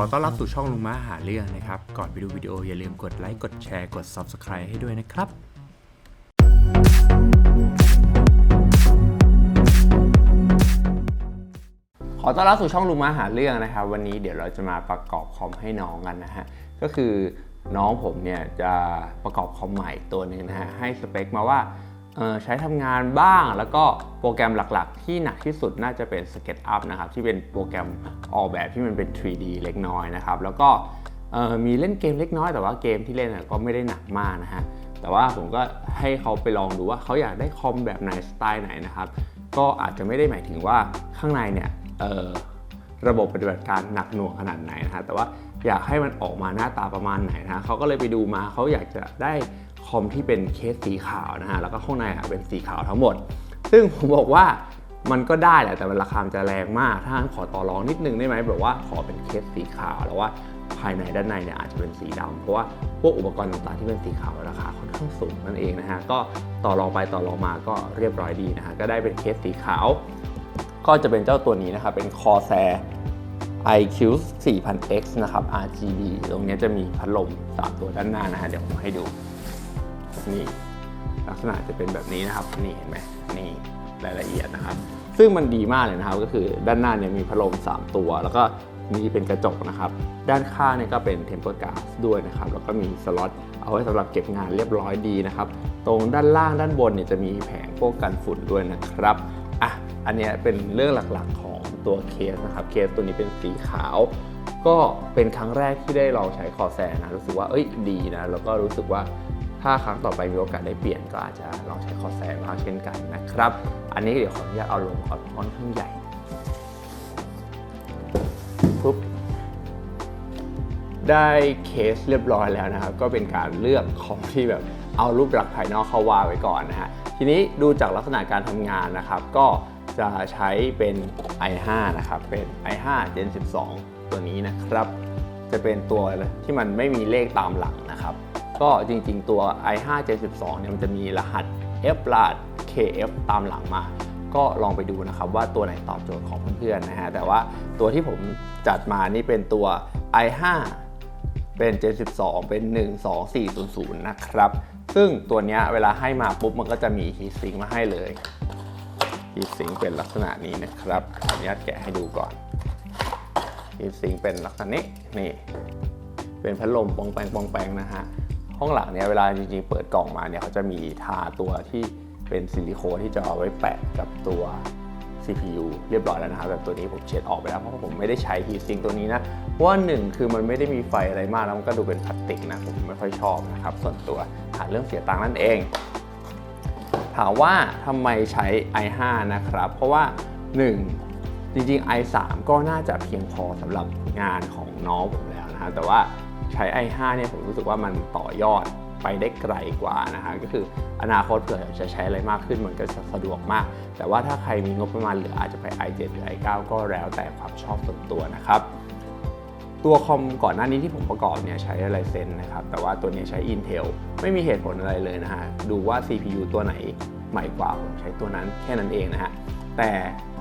อต้อนรับสู่ช่องลุงม้าหาเรื่องนะครับ ก่อนไปดูวิดีโออย่าลืมกดไลค์ กดแชร์ กด Subscribe ให้ด้วยนะครับขอต้อนรับสู่ช่องลุงมาหาเรื่องนะครับ วันนี้เดี๋ยวเราจะมาประกอบคอมให้น้องกันนะฮะก็คือน้องผมเนี่ยจะประกอบคอมใหม่ตัวหนึ่งนะฮะให้สเปคมาว่า ใช้ทำงานบ้าง แล้วก็โปรแกรมหลักๆ ที่หนักที่สุดน่าจะเป็น SketchUp นะครับ ที่เป็นโปรแกรมออกแบบที่มันเป็น 3D เล็กน้อยนะครับ แล้วก็มีเล่นเกมเล็กน้อยแต่ว่าเกมที่เล่นก็ไม่ได้หนักมากนะฮะแต่ว่าผมก็ให้เขาไปลองดูว่าเขาอยากได้คอมแบบไหนสไตล์ไหนนะครับก็อาจจะไม่ได้หมายถึงว่าข้างในเนี่ยระบบปฏิบัติการหนักหน่วงขนาดไหนนะฮะแต่ว่าอยากให้มันออกมาหน้าตาประมาณไหนนะฮะเขาก็เลยไปดูมาเขาอยากจะได้ คอมที่เป็นเคสสีขาวนะฮะแล้วก็ข้างในอะเป็นสีขาวทั้งหมด ซึ่งผมบอกว่ามันก็ได้แหละแต่มันราคามจะแรงมาก ถ้างั้นขอต่อรองนิดนึงได้ไหมแบบว่าขอเป็นเคสสีขาวแล้วว่าภายในด้านในเนี่ยอาจจะเป็นสีดำเพราะว่าพวกอุปกรณ์ต่างๆที่เป็นสีขาวราคาค่อนข้างสูงนั่นเองนะฮะก็ต่อรองไปต่อรองมาก็เรียบร้อยดีนะฮะก็ได้เป็นเคสสีขาว ก็จะเป็นเจ้าตัวนี้นะครับเป็น Corsair iQ 4000X นะครับ RGB ตรงนี้จะมีพัดลม 3 ตัวด้านหน้านะฮะเดี๋ยวผมให้ดู นี่ลักษณะจะเป็นแบบนี้นะครับนี่เห็นไหมนี่รายละเอียดนะครับ ซึ่งมันดีมากเลยนะครับก็คือด้านหน้าเนี่ยมีพัดลม3 ตัว แล้วก็มีเป็นกระจกนะครับ ด้านข้างเนี่ยก็เป็น tempered glass ด้วยนะครับ แล้วก็มีสล็อตเอาไว้สำหรับเก็บงานเรียบร้อยดีนะครับ ตรงด้านล่างด้านบนเนี่ยจะมีแผงพวกกันฝุ่นด้วยนะครับอะอันนี้เป็นเรื่องหลักๆของตัวเคสนะครับ เคสตัวนี้เป็นสีขาว ก็เป็นครั้งแรกที่ได้ลองใช้คอแซนะรู้สึกว่าเอ้ยดีนะแล้วก็รู้สึกว่า ถ้าครั้งต่อไปมีโอกาสได้เปลี่ยนก็อาจจะลองใช้คอแซบ้างเช่นกันนะครับ อันนี้เดี๋ยวขออนุญาตเอาลงเอาค่อนข้างใหญ่ปุ๊บได้เคสเรียบร้อยแล้วนะครับ ก็เป็นการเลือกคอมที่แบบเอารูปลักษณ์ภายนอกเข้าวางไว้ก่อนนะฮะทีนี้ดูจากลักษณะการทำงานนะครับ ก็จะใช้เป็น i5 นะครับ เป็น i5 Gen 12 ตัวนี้นะครับ จะเป็นตัวที่มันไม่มีเลขตามหลังนะครับ ก็จริงๆ ตัว i5 Gen 12เนี่ยมันจะมีรหัส f รหัส kf ตามหลังมา ก็ลองไปดูนะครับว่าตัวไหนตอบโจทย์ของเพื่อนๆนะฮะ แต่ว่าตัวที่ผมจัดมานี่เป็นตัว i5 เป็น 72 เป็น 12400 นะครับ ซึ่งตัวนี้เวลาให้มาปุ๊บมันก็จะมี heat sink มาให้เลย heat sink เป็นลักษณะนี้นะครับขออนุญาตแกะให้ดูก่อน heat sink เป็นลักษณะนี้นี่ เป็นพัดลมปองแปงปองแปงนะฮะ ห้องหลังเนี่ยเวลาจริงๆ เปิดกล่องมาเนี่ยเขาจะมีทาตัวที่เป็นซิลิโคนที่จะเอาไว้แปะกับตัว CPU เรียบร้อยแล้วนะครับแบบตัวนี้ผมเช็ดออกไปแล้วเพราะว่าผมไม่ได้ใช้ heat sink ตัวนี้นะเพราะว่าหนึ่งคือมันไม่ได้มีไฟอะไรมากแล้วมันก็ดูเป็นพลาสติกนะผมไม่ค่อยชอบนะครับส่วนตัวหาเรื่องเสียตังค์นั่นเอง ถามว่าทำไมใช้ i5 นะครับ เพราะว่า 1 จริงๆ i3 ก็น่าจะเพียงพอสำหรับงานของน้องผมแล้วนะฮะแต่ว่า ใช้ i5 เนี่ยผมรู้สึกว่ามันต่อยอดไปได้ไกลกว่านะฮะก็คืออนาคตเผื่อจะใช้อะไรมากขึ้นมันก็จะสะดวกมาก แต่ว่าถ้าใครมีงบประมาณเหลืออาจจะไป i7 หรือ i9 ก็แล้วแต่ความชอบส่วนตัวนะครับ ตัวคอมก่อนหน้านี้ที่ผมประกอบเนี่ยใช้อะไรเซนนะครับ แต่ว่าตัวนี้ใช้ Intel ไม่มีเหตุผลอะไรเลยนะฮะดูว่า CPU ตัวไหนใหม่กว่าผมใช้ตัวนั้นแค่นั้นเองนะฮะแต่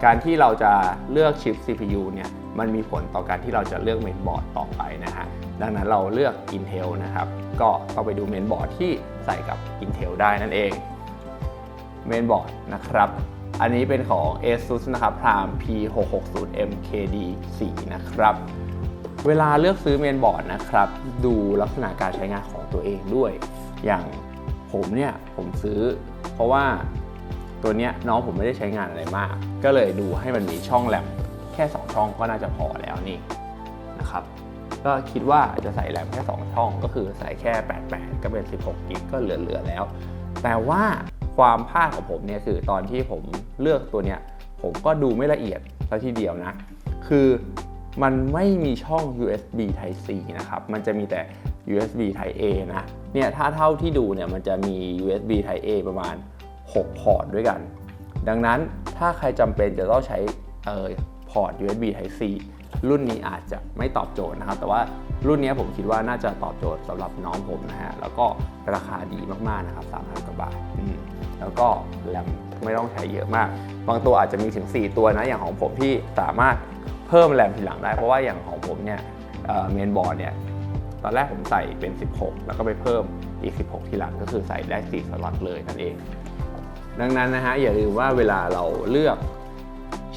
การที่เราจะเลือกชิป CPU เนี่ย มันมีผลต่อการที่เราจะเลือกเมนบอร์ดต่อไปนะฮะดังนั้นเราเลือก Intel นะครับก็ต้องไปดูเมนบอร์ดที่ใส่กับ Intel ได้นั่นเองเมนบอร์ดนะครับอันนี้เป็นของ ASUS นะครับ Prime P660MKD4 นะครับ เวลาเลือกซื้อเมนบอร์ดนะครับ ดูลักษณะการใช้งานของตัวเองด้วย อย่างผมเนี่ย ผมซื้อ เพราะว่าตัวเนี้ยน้องผมไม่ได้ใช้งานอะไรมาก ก็เลยดูให้มันมีช่องแรม แค่ 2 ช่องก็น่าจะพอแล้วนี่นะครับก็คิดว่าจะใส่แรมแค่ 2 ช่อง ก็คือใส่แค่ 88 ก็เป็น 16 กิกก็เหลือๆแล้ว แต่ว่าความพลาดของผมเนี่ยคือตอนที่ผมเลือกตัวเนี้ยผมก็ดูไม่ละเอียดซะทีเดียวนะ คือมันไม่มีช่อง USB Type C นะครับ มันจะมีแต่ USB Type A นะ เนี่ยถ้าเท่าที่ดูเนี่ยมันจะมี USB Type A ประมาณ 6 พอร์ตด้วยกัน ดังนั้นถ้าใครจำเป็นจะต้องใช้เออ พอร์ต USB Type C รุ่นนี้อาจจะไม่ตอบโจทย์นะครับ แต่ว่ารุ่นนี้ผมคิดว่าน่าจะตอบโจทย์สำหรับน้องผมนะฮะ แล้วก็ราคาดีมากๆนะครับ3,000กว่าบาทแล้วก็แรมไม่ต้องใช้เยอะมาก บางตัวอาจจะมีถึง 4 ตัวนะ อย่างของผมที่สามารถเพิ่มแรมทีหลังได้ เพราะว่าอย่างของผมเนี่ยเมนบอร์ดเนี่ยตอนแรกผมใส่เป็น 16 แล้วก็ไปเพิ่มอีก 16 ทีหลังก็คือใส่ได้4สล็อตเลยนั่นเอง ดังนั้นนะฮะอย่าลืมว่าเวลาเราเลือก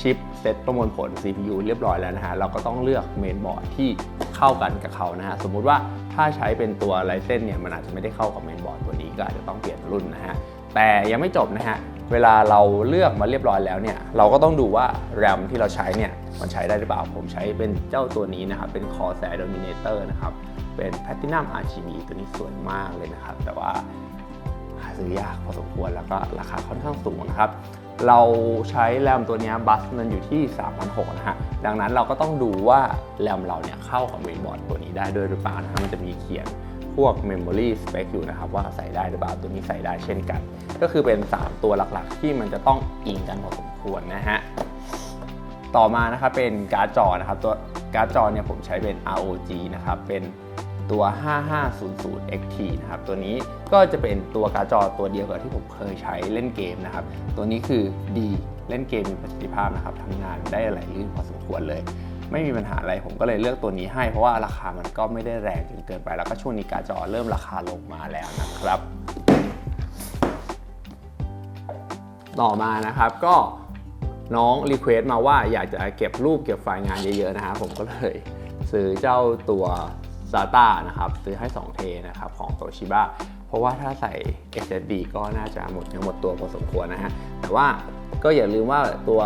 ชิป เซตประมวลผล CPU เรียบร้อยแล้วนะฮะ เราก็ต้องเลือกเมนบอร์ดที่เข้ากันกับเขานะฮะ สมมุติว่าถ้าใช้เป็นตัว Ryzen เนี่ยมันอาจจะไม่ได้เข้ากับเมนบอร์ดตัวนี้ก็อาจจะต้องเปลี่ยนรุ่นนะฮะ แต่ยังไม่จบนะฮะ เวลาเราเลือกมาเรียบร้อยแล้วเนี่ย เราก็ต้องดูว่า RAM ที่เราใช้เนี่ยมันใช้ได้หรือเปล่า ผมใช้เป็นเจ้าตัวนี้นะครับ เป็น Corsair Dominator นะครับ เป็น Platinum RGB ตัวนี้สวยมากเลยนะครับ แต่ว่าหาซื้อยากพอสมควรแล้วก็ราคาค่อนข้างสูงนะครับ เราใช้แรมตัวนี้บัสมันอยู่ที่ 3,600นะฮะ ดังนั้นเราก็ต้องดูว่าแรมเราเนี่ยเข้ากับเมนบอร์ดตัวนี้ได้ด้วยหรือเปล่านะฮะ มันจะมีเขียนพวก Memory Spec อยู่นะครับว่าใส่ได้หรือเปล่าตัวนี้ใส่ได้เช่นกัน ก็คือเป็น 3 ตัวหลักๆ ที่มันจะต้องอิงกันพอสมควรนะฮะ ต่อมานะครับเป็นการ์ดจอนะครับตัวการ์ดจอเนี่ยผมใช้เป็น ROG นะครับเป็น ตัว 5500 XT นะครับ ตัวนี้ก็จะเป็นตัวการ์ดจอตัวเดียวกับที่ผมเคยใช้เล่นเกมนะครับ ตัวนี้คือดีเล่นเกมมีประสิทธิภาพนะครับทำงานได้ไหลลื่นพอสมควรเลย ไม่มีปัญหาอะไรผมก็เลยเลือกตัวนี้ให้ เพราะว่าราคามันก็ไม่ได้แรงจนเกินไป แล้วก็ช่วงนี้การ์ดจอเริ่มราคาลงมาแล้วนะครับ ต่อมานะครับก็น้องรีเควสต์มาว่าอยากจะเก็บรูปเก็บไฟล์งานเยอะๆนะครับผมก็เลยซื้อเจ้าตัว SATA นะครับซื้อให้ 2 เทนะครับของ Toshiba เพราะว่าถ้าใส่ SSD ก็น่าจะหมดเนื้อหมดตัวพอสมควรนะฮะ แต่ว่าก็อย่าลืมว่าตัว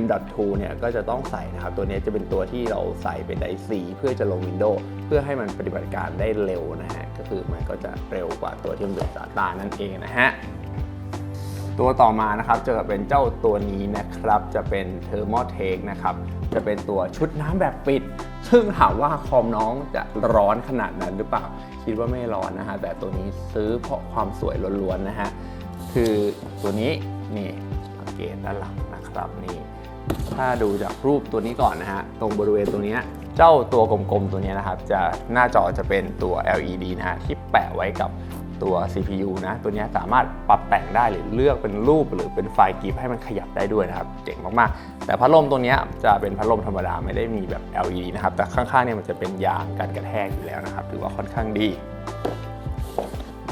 M.2 เนี่ยก็จะต้องใส่นะครับ ตัวนี้จะเป็นตัวที่เราใส่เป็นไดซีเพื่อจะลง Windows เพื่อให้มันปฏิบัติการได้เร็วนะฮะ ก็คือมันก็จะเร็วกว่าตัวที่มันเป็น SATA นั่นเองนะฮะ ตัวต่อมานะครับจะเป็นเจ้าตัวนี้นะครับ จะเป็น Thermaltake นะครับ จะเป็นตัวชุดน้ำแบบปิด ซึ่งถามว่าคอมน้องจะร้อนขนาดนั้นหรือเปล่า คิดว่าไม่ร้อนนะฮะ แต่ตัวนี้ซื้อเพราะความสวยล้วนๆนะฮะ คือตัวนี้นี่สังเกตด้านหลังนะครับนี่ถ้าดูจากรูปตัวนี้ก่อนนะฮะ ตรงบริเวณตัวนี้เจ้าตัวกลมๆตัวนี้นะครับ จะหน้าจอจะเป็นตัว LED นะฮะที่แปะไว้กับ ตัว CPU นะ ตัวนี้สามารถปรับแต่งได้หรือเลือกเป็นรูปหรือเป็นไฟล์กิฟให้มันขยับได้ด้วยนะครับ เจ๋งมากๆ แต่พัดลมตัวนี้จะเป็นพัดลมธรรมดาไม่ได้มีแบบ LED นะครับ แต่ข้างๆเนี่ยมันจะเป็นยางกันกระแทกอยู่แล้วนะครับ ถือว่าค่อนข้างดี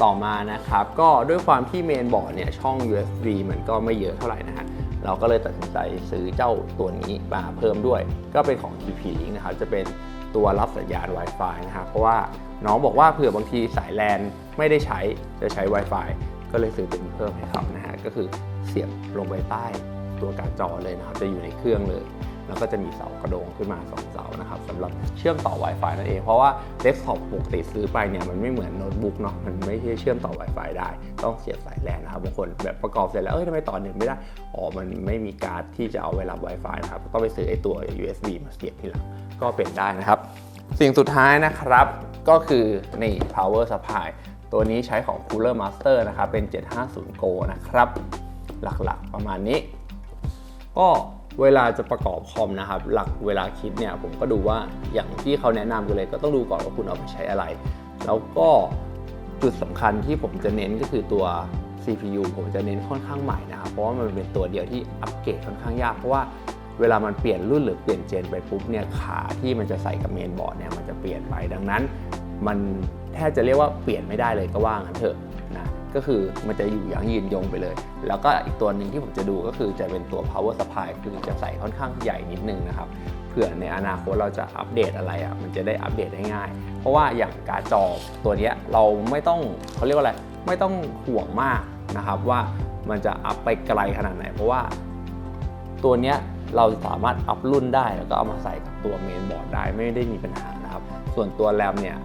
ต่อมานะครับ ก็ด้วยความที่เมนบอร์ดเนี่ยช่อง USB มันก็ไม่เยอะเท่าไหร่นะฮะเราก็เลยตัดสินใจซื้อเจ้าตัวนี้มาเพิ่มด้วย ก็เป็นของ TP-Link นะครับจะเป็น ตัวรับสัญญาณ Wi-Fi นะครับเพราะว่าน้องบอกว่าเผื่อบางทีสายแลนไม่ได้ใช้จะใช้ Wi-Fi ก็เลยซื้อตัวนี้เพิ่มให้เขานะฮะก็คือเสียบลงไปใต้ตัวการ์ดจอเลยนะครับจะอยู่ในเครื่องเลย แล้วก็จะมีเสากระโดงขึ้นมา 2 เสานะครับสำหรับเชื่อมต่อ Wi-Fi นั่นเองเพราะว่าเดสก์ท็อปปกติซื้อไปเนี่ยมันไม่เหมือนโน้ตบุ๊กเนาะมันไม่ใช่เชื่อมต่อ Wi-Fi ได้ ต้องเสียบสายแลนนะครับบางคนแบบประกอบเสร็จแล้วเอ้ยทำไมต่อเน็ตไม่ได้อ๋อมันไม่มีการ์ดที่จะเอาไว้รับ Wi-Fi นะครับต้องไปซื้อไอ้ตัว USB มาเสียบทีหลัง ก็เป็นได้นะครับ สิ่งสุดท้ายนะครับก็คือนี่ power supply ตัวนี้ใช้ของ Cooler Master นะครับ เป็น 750 Go นะครับ หลักๆประมาณนี้ ก็เวลาจะประกอบคอมนะครับ หลักเวลาคิดเนี่ยผมก็ดูว่าอย่างที่เขาแนะนำกันเลย ก็ต้องดูก่อนว่าคุณเอาไปใช้อะไร แล้วก็จุดสำคัญที่ผมจะเน้นก็คือตัว CPU ผมจะเน้นค่อนข้างใหม่นะครับ เพราะว่ามันเป็นตัวเดียวที่อัปเกรดค่อนข้างยากเพราะว่า เวลามันเปลี่ยนรุ่นหรือเปลี่ยนเจนไปปุ๊บเนี่ยขาที่มันจะใส่กับเมนบอร์ดเนี่ยมันจะเปลี่ยนไปดังนั้น มันแทบจะเรียกว่าเปลี่ยนไม่ได้เลยก็ว่างั้นเถอะนะก็คือมันจะอยู่อย่างยืนยงไปเลย แล้วก็อีกตัวหนึ่งที่ผมจะดูก็คือจะเป็นตัว power supply คือจะใส่ค่อนข้างใหญ่นิดนึงนะครับเผื่อในอนาคตเราจะอัปเดตอะไรอะมันจะได้อัปเดตได้ง่าย เพราะว่าอย่างการ์ดจอตัวเนี้ยเราไม่ต้องเขาเรียกว่าอะไรไม่ต้องห่วงมากนะครับว่ามันจะอัพไปไกลขนาดไหน เพราะว่าตัวเนี้ย เราสามารถอัพรุ่นได้ แล้วก็เอามาใส่กับตัวเมนบอร์ดได้ไม่ได้มีปัญหานะครับ ส่วนตัวแรมเนี่ย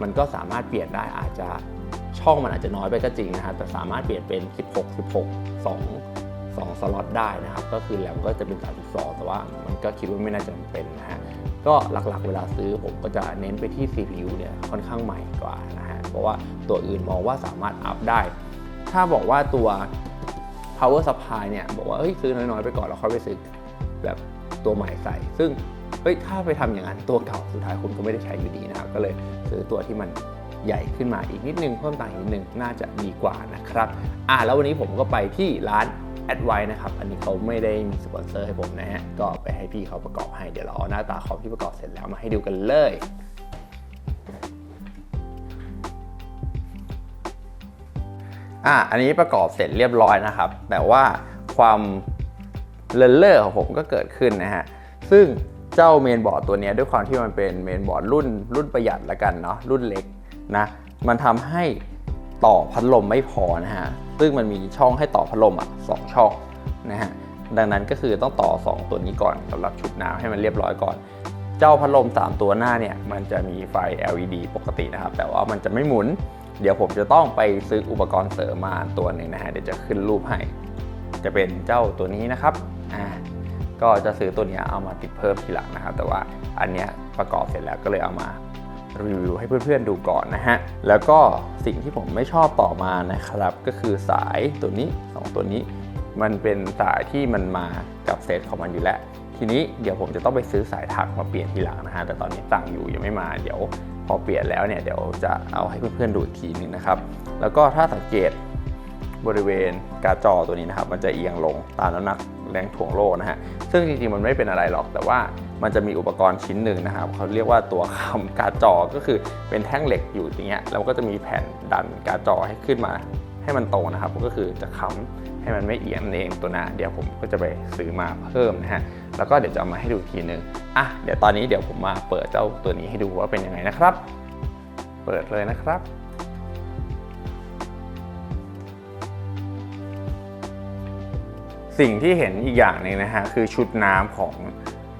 มันก็สามารถเปลี่ยนได้อาจจะช่องมันอาจจะน้อยไปก็จริงนะครับแต่สามารถเปลี่ยนเป็น 16 16 2 2สล็อตได้นะครับ ก็คือแรมก็จะเป็น 32 แต่ว่ามันก็คิดว่าไม่น่าจะเป็นนะฮะก็หลักๆเวลาซื้อผมก็จะเน้นไปที่ CPU เนี่ยค่อนข้างใหม่กว่านะฮะเพราะว่าตัวอื่นมองว่าสามารถอัพได้ ถ้าบอกว่าตัว power supply เนี่ยบอกว่าเฮ้ยซื้อน้อยๆไปก่อนแล้วค่อยไปซื้อ แบบตัวใหม่ใส่ ซึ่งเฮ้ยถ้าไปทำอย่างนั้นตัวเก่าสุดท้ายคุณก็ไม่ได้ใช้อยู่ดีนะครับก็เลยซื้อตัวที่มันใหญ่ขึ้นมาอีกนิดนึงเพิ่มต่างอีกนิดนึงน่าจะดีกว่านะครับอ่าแล้ววันนี้ผมก็ไปที่ร้านแอดไว้นะครับ อันนี้เขาไม่ได้มีสปอนเซอร์ให้ผมนะฮะ ก็ไปให้พี่เขาประกอบให้ เดี๋ยวเราเอาหน้าตาคอมที่ประกอบเสร็จแล้วมาให้ดูกันเลย อะ อันนี้ประกอบเสร็จเรียบร้อยนะครับ แต่ว่าความ เลนเลอร์ของผมก็เกิดขึ้นนะฮะ ซึ่งเจ้าเมนบอร์ดตัวนี้ด้วยความที่มันเป็นเมนบอร์ดรุ่น รุ่นประหยัดละกันเนาะรุ่นเล็กนะมันทำให้ต่อพัดลมไม่พอนะฮะ ซึ่งมันมีช่องให้ต่อพัดลมอะสองช่องนะฮะ ดังนั้นก็คือต้องต่อ 2 ตัวนี้ก่อนสำหรับชุดน้ำให้มันเรียบร้อยก่อน เจ้าพัดลม 3 ตัวหน้าเนี่ย มันจะมีไฟ LED ปกตินะครับ แต่ว่ามันจะไม่หมุน เดี๋ยวผมจะต้องไปซื้ออุปกรณ์เสริมมาตัวหนึ่งนะฮะ เดี๋ยวจะขึ้นรูปให้ จะเป็นเจ้าตัวนี้นะครับ อ่าก็จะซื้อตัวนี้เอามาติดเพิ่มทีหลังนะครับ แต่ว่าอันเนี้ยประกอบเสร็จแล้วก็เลยเอามารีวิวให้เพื่อนๆดูก่อนนะฮะ แล้วก็สิ่งที่ผมไม่ชอบต่อมานะครับ ก็คือสายตัวนี้ 2 ตัวนี้ มันเป็นสายที่มันมากับเซตของมันอยู่แล้ว ทีนี้เดี๋ยวผมจะต้องไปซื้อสายถักมาเปลี่ยนทีหลังนะฮะ แต่ตอนนี้สั่งอยู่ยังไม่มา เดี๋ยวพอเปลี่ยนแล้วเนี่ยเดี๋ยวจะเอาให้เพื่อนๆดูอีกทีนึงนะครับ แล้วก็ถ้าสังเกตบริเวณกาจอตัวนี้นะครับ มันจะเอียงลงตามน้ำหนัก แรงถ่วงโลนะฮะซึ่งจริงๆมันไม่เป็นอะไรหรอก แต่ว่ามันจะมีอุปกรณ์ชิ้นหนึ่งนะครับเขาเรียกว่าตัวคำกาจอก็คือเป็นแท่งเหล็กอยู่อย่างเงี้ยแล้วก็จะมีแผ่นดันกาจอให้ขึ้นมา ให้มันตรงนะครับ ก็คือจะค้ำให้มันไม่เอียงเองตัวนะเดี๋ยวผมก็จะไปซื้อมาเพิ่มนะฮะแล้วก็เดี๋ยวจะามาให้ดูทีหนึงอะเดี๋ยวตอนนี้เดี๋ยวผมมาเปิดเจ้าตัวนี้ให้ดูว่าเป็นยังไงนะครับ เปิดเลยนะครับ สิ่งที่เห็นอีกอย่างหนึงนะฮะคือชุดน้ำของ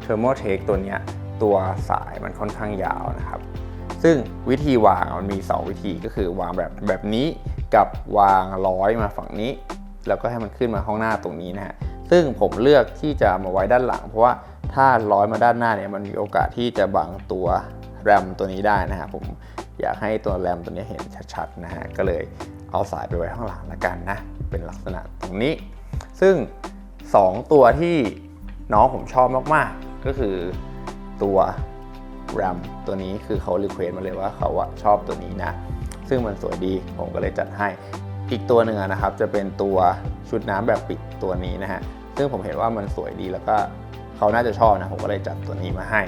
t h e r m o t e c h ตัวเนี้ยตัวสายมันค่อนข้างยาวนะครับ ซึ่งวิธีวางมันมี 2 วิธีก็คือวางแบบแบบนี้กับวางร้อยมาฝั่งนี้ แล้วก็ให้มันขึ้นมาข้างหน้าตรงนี้นะฮะซึ่งผมเลือกที่จะมาไว้ด้านหลัง เพราะว่าถ้าร้อยมาด้านหน้าเนี่ยมันมีโอกาสที่จะบังตัวแรมตัวนี้ได้นะฮะผมอยากให้ตัวแรมตัวนี้เห็นชัดๆนะฮะก็เลยเอาสายไปไว้ข้างหลังละกันนะเป็นลักษณะตรงนี้ ซึ่ง 2 ตัวที่น้องผมชอบมากๆ ก็คือตัว RAM ตัวนี้คือเขารีเควสมาเลยว่าเขาอะชอบตัวนี้นะ ซึ่งมันสวยดีผมก็เลยจัดให้อีกตัวหนึ่งนะครับ จะเป็นตัวชุดน้ำแบบปิดตัวนี้นะฮะซึ่งผมเห็นว่ามันสวยดีแล้วก็เขาน่าจะชอบนะผมก็เลยจัดตัวนี้มาให้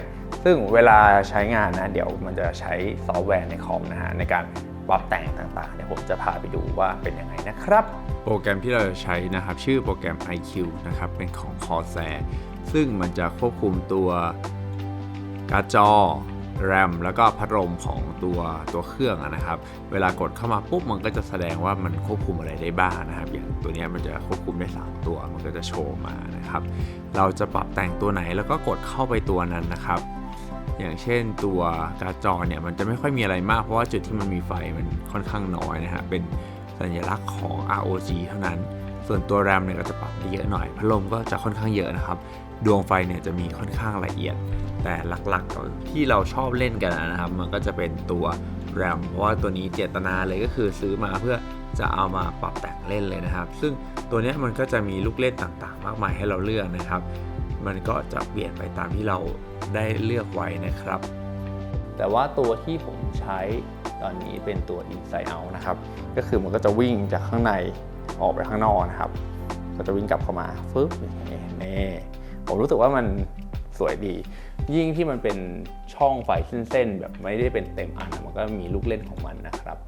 ซึ่งเวลาใช้งานนะ เดี๋ยวมันจะใช้ซอฟต์แวร์ในคอมนะฮะในการ ปรับแต่งต่างๆเดี๋ยผมจะพาไปดูว่าเป็นยังไงนะครับ โปรแกรมที่เราจะใช้นะครับ ชื่อโปรแกรม IQ นะครับเป็นของ Corsair ซึ่งมันจะควบคุมตัวการ์ดจอ RAM แล้วก็พัดลมของตัวตัวเครื่องนะครับ เวลากดเข้ามาปุ๊บมันก็จะแสดงว่ามันควบคุมอะไรได้บ้างนะครับ อย่างตัวนี้มันจะควบคุมได้ 3 ตัว มันก็จะโชว์มานะครับ เราจะปรับแต่งตัวไหนแล้วก็กดเข้าไปตัวนั้นนะครับ อย่างเช่นตัวการ์จอเนี่ยมันจะไม่ค่อยมีอะไรมากเพราะว่าจุดที่มันมีไฟมันค่อนข้างน้อยนะฮะเป็นสัญลักษณ์ของ ROG เท่านั้น ส่วนตัว RAM เนี่ยก็จะปรับได้เยอะหน่อยพัดลมก็จะค่อนข้างเยอะนะครับ ดวงไฟเนี่ยจะมีค่อนข้างละเอียด แต่หลักๆที่เราชอบเล่นกันนะครับ มันก็จะเป็นตัว RAM เพราะว่าตัวนี้เจตนาเลยก็คือซื้อมาเพื่อจะเอามาปรับแต่งเล่นเลยนะครับ ซึ่งตัวเนี้ยมันก็จะมีลูกเล่นต่างๆ มากมายให้เราเลือกนะครับ มันก็จะเปลี่ยนไปตามที่เราได้เลือกไว้นะครับ แต่ว่าตัวที่ผมใช้ตอนนี้เป็นตัว Inside Out นะครับ ก็คือมันก็จะวิ่งจากข้างในออกไปข้างนอกนะครับก็จะวิ่งกลับเข้ามาฟึ๊บนี่นี่ผมรู้สึกว่ามันสวยดี ยิ่งที่มันเป็นช่องไฟเส้นๆแบบไม่ได้เป็นเต็มอันมันก็มีลูกเล่นของมันนะครับ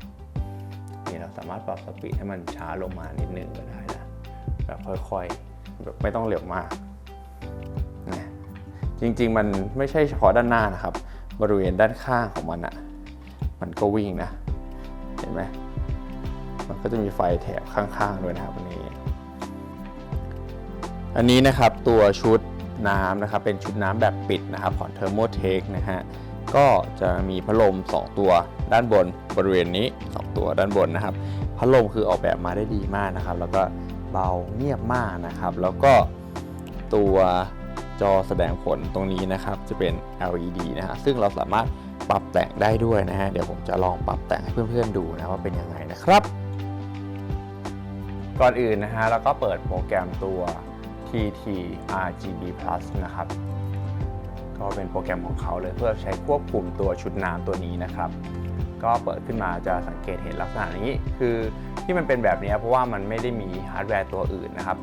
นี่เราสามารถปรับสปีดให้มันช้าลงมานิดนึงก็ได้นะแบบค่อยๆแบบไม่ต้องเร็วมาก จริงๆ มันไม่ใช่เฉพาะด้านหน้านะครับ บริเวณด้านข้างของมันอะมันก็วิ่งนะ เห็นไหมมันก็จะมีไฟแถบข้างๆด้วยนะครับอันนี้ อันนี้นะครับตัวชุดน้ำนะครับ เป็นชุดน้ำแบบปิดนะครับของ Thermotech นะฮะก็จะมีพัดลม 2 ตัวด้านบนบริเวณนี้ 2 ตัวด้านบนนะครับ พัดลมคือออกแบบมาได้ดีมากนะครับ แล้วก็เบาเงียบมากนะครับ แล้วก็ ตัวจอแสดงผลตรงนี้นะครับ จะเป็น LED นะฮะซึ่งเราสามารถปรับแต่งได้ด้วยนะฮะเดี๋ยวผมจะลองปรับแต่งให้เพื่อนๆดูนะว่าเป็นยังไงนะครับ ก่อนอื่นนะฮะแล้วก็เปิดโปรแกรมตัว TT RGB Plus นะครับ ก็เป็นโปรแกรมของเขาเลยเพื่อใช้ควบคุมตัวชุดน้ำตัวนี้นะครับ ก็เปิดขึ้นมาจะสังเกตเห็นลักษณะนี้ คือที่มันเป็นแบบนี้เพราะว่ามันไม่ได้มีฮาร์ดแวร์ตัวอื่นนะครับ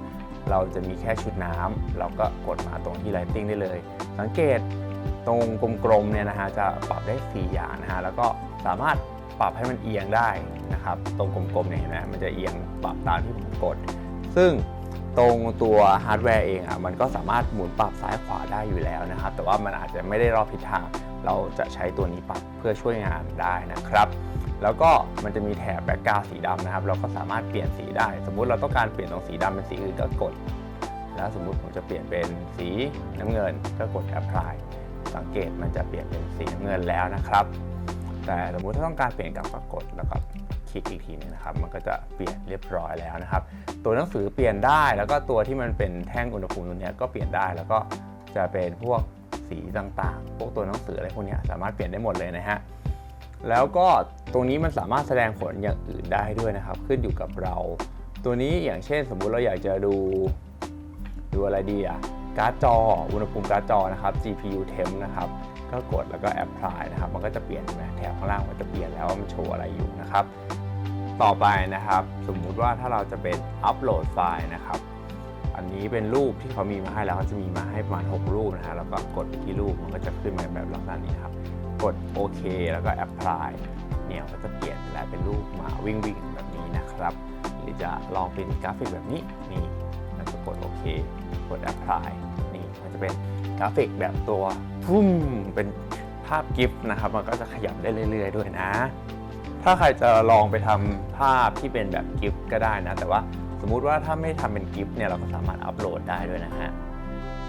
เราจะมีแค่ชุดน้ำเราก็กดมาตรงที่ Lighting ได้เลย สังเกตตรงกลมๆเนี่ยนะฮะจะปรับได้ 4 อย่างนะฮะแล้วก็สามารถปรับให้มันเอียงได้นะครับ ตรงกลมๆเนี่ยเห็นไหมมันจะเอียงปรับตามที่ผมกด ซึ่งตรงตัวฮาร์ดแวร์เองอะมันก็สามารถหมุนปรับซ้ายขวาได้อยู่แล้วนะครับ แต่ว่ามันอาจจะไม่ได้รอบทิศทาง เราจะใช้ตัวนี้ปรับเพื่อช่วยงานได้นะครับ แล้วก็มันจะมีแถบแบ็กกราวสีดำนะครับ เราก็สามารถเปลี่ยนสีได้ สมมุติเราต้องการเปลี่ยนตรงสีดำเป็นสีอื่นก็กด แล้วสมมุติผมจะเปลี่ยนเป็นสีน้ำเงินก็กด apply สังเกตมันจะเปลี่ยนเป็นสีน้ำเงินแล้วนะครับ แต่สมมุติถ้าต้องการเปลี่ยนกลับก็กดแล้วก็คลิกอีกทีนึงนะครับ มันก็จะเปลี่ยนเรียบร้อยแล้วนะครับ ตัวหนังสือเปลี่ยนได้แล้วก็ตัวที่มันเป็นแท่งอุณหภูมิตัวนี้ก็เปลี่ยนได้แล้วก็จะเป็นพวกสีต่างๆ พวกตัวหนังสืออะไรพวกนี้สามารถเปลี่ยนได้หมดเลยนะฮะ แล้วก็ตรงนี้มันสามารถแสดงผลอย่างอื่นได้ด้วยนะครับ ขึ้นอยู่กับเรา ตัวนี้อย่างเช่น สมมุติเราอยากจะดูดูอะไรดีอะการ์ดจอ อุณหภูมิการ์ดจอนะครับ GPU temp นะครับ ก็กดแล้วก็ apply นะครับ มันก็จะเปลี่ยนใช่ไหมแถบข้างล่างมันจะเปลี่ยนแล้วว่ามันโชว์อะไรอยู่นะครับ ต่อไปนะครับ สมมุติว่าถ้าเราจะเป็นอัปโหลดไฟล์นะครับ อันนี้เป็นรูปที่เขามีมาให้แล้วเขาจะมีมาให้ประมาณ 6 รูปนะฮะแล้วก็กดไปที่รูปมันก็จะขึ้นมาแบบลักษณะนี้ครับ กดโอเคแล้วก็ apply เนี่ยก็จะเปลี่ยนและเป็นรูปหมาวิ่งวิ่งๆแบบนี้นะครับ หรือจะลองเป็นกราฟิกแบบนี้นี่แล้วก็กดโอเคกด apply นี่มันจะเป็นกราฟิกแบบตัวพุ่มเป็นภาพกิฟต์นะครับ มันก็จะขยับได้เรื่อย ๆ ด้วยนะ ถ้าใครจะลองไปทำภาพที่เป็นแบบกิฟต์ก็ได้นะ แต่ว่าสมมุติว่าถ้าไม่ทำเป็นกิฟต์เนี่ยเราก็สามารถอัปโหลดได้ด้วยนะฮะ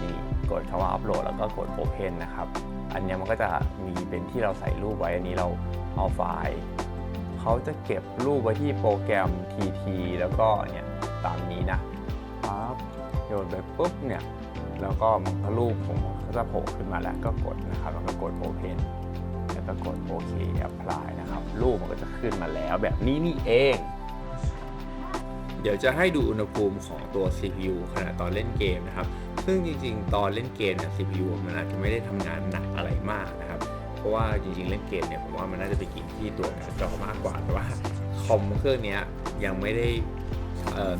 นี่กดคำว่าอัปโหลดแล้วก็กด Open นะครับ อันนี้มันก็จะมีเป็นที่เราใส่รูปไว้อันนี้เราเอาไฟล์เขาจะเก็บรูปไว้ที่โปรแกรม TT แล้วก็เนี่ยตามนี้นะปั๊บโยนไปปุ๊บเนี่ยแล้วก็มันก็รูปผมก็จะโผล่ขึ้นมาแล้วก็กดนะครับแล้วก็กด Open แล้วก็กดโอเค Apply นะครับ รูปมันก็จะขึ้นมาแล้วแบบนี้นี่เอง เดี๋ยวจะให้ดูอุณหภูมิของตัว CPU ขณะตอนเล่นเกมนะครับ ซึ่งจริงๆ ตอนเล่นเกมเนี่ย CPU มันอาจจะไม่ได้ทำงานหนักอะไรมากนะครับ เพราะว่าจริงๆ เล่นเกมเนี่ยผมว่ามันน่าจะไปกินที่ตัวการ์ดจอมากกว่าแต่ว่าคอมเครื่องนี้ยังไม่ได้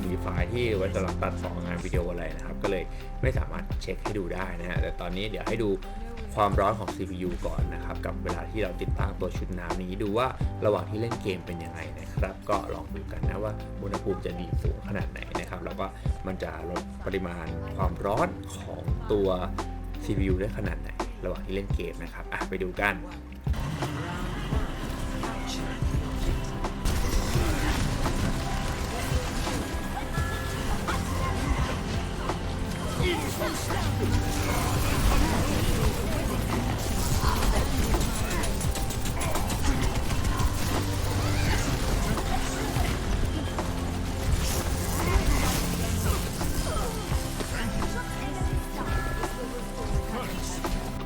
มีไฟล์ที่ไว้สำหรับตัดต่องานวิดีโออะไรนะครับ ก็เลยไม่สามารถเช็คให้ดูได้นะฮะแต่ตอนนี้เดี๋ยวให้ดู ความร้อนของ CPU ก่อนนะครับ กับเวลาที่เราติดตั้งตัวชุดน้ำนี้ดูว่าระหว่างที่เล่นเกมเป็นยังไงนะครับ ก็ลองดูกันนะว่าอุณหภูมิจะดีสูงขนาดไหนนะครับ แล้วก็มันจะลดปริมาณความร้อนของตัว CPU ได้ขนาดไหน ระหว่างที่เล่นเกมนะครับไปดูกัน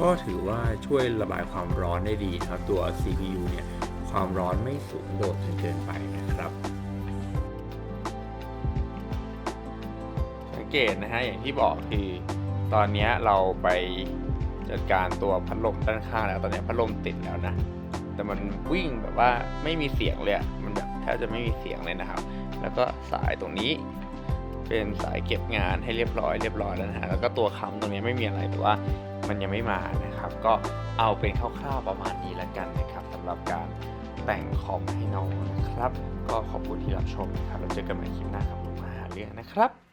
ก็ถือว่าช่วยระบายความร้อนได้ดีนะครับ ตัว CPU เนี่ยความร้อนไม่สูงโดดจนเกินไปนะครับ สังเกตนะฮะอย่างที่บอกคือตอนนี้เราไปจัดการตัวพัดลมด้านข้างแล้วตอนนี้พัดลมติดแล้วนะ แต่มันวิ่งแบบว่าไม่มีเสียงเลยมันแบบแทบจะไม่มีเสียงเลยนะครับ แล้วก็สายตรงนี้ เป็นสายเก็บงานให้เรียบร้อยเรียบร้อยแล้วนะฮะแล้วก็ตัวค้ำตรงนี้ไม่มีอะไรแต่ว่ามันยังไม่มานะครับ ก็เอาเป็นคร่าวๆประมาณนี้แล้วกันนะครับสำหรับการแต่งคอมให้น้องนะครับ ก็ขอบคุณที่รับชมนะครับแล้วเจอกันใหม่คลิปหน้ากับผมมาหาเรื่องนะครับ